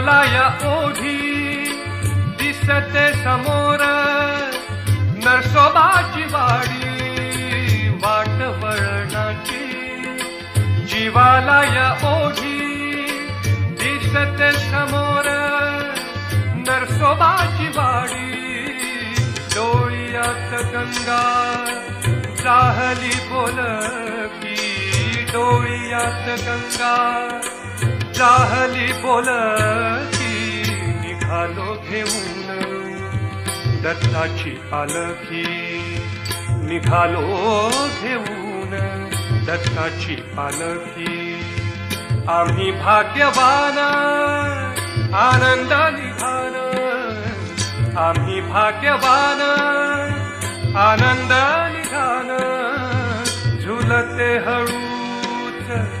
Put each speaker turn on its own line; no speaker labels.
मला या ओढी दिसते समोर नरसोबाची वाडी वाट वळणाची. जीवाला या ओढी दिसते समोर नरसोबाची वाडी. डोळ्यात गंगा चाहली बोलती डोळ्यात गंगा चाहली बोलकी निघालो घेऊन. दत्ताची पालखी निघालो घेऊन. दत्ताची पालखी आम्ही भाग्यवान आनंदा निघाल आम्ही भाग्यवान आनंदा निघाल झुलते हळूच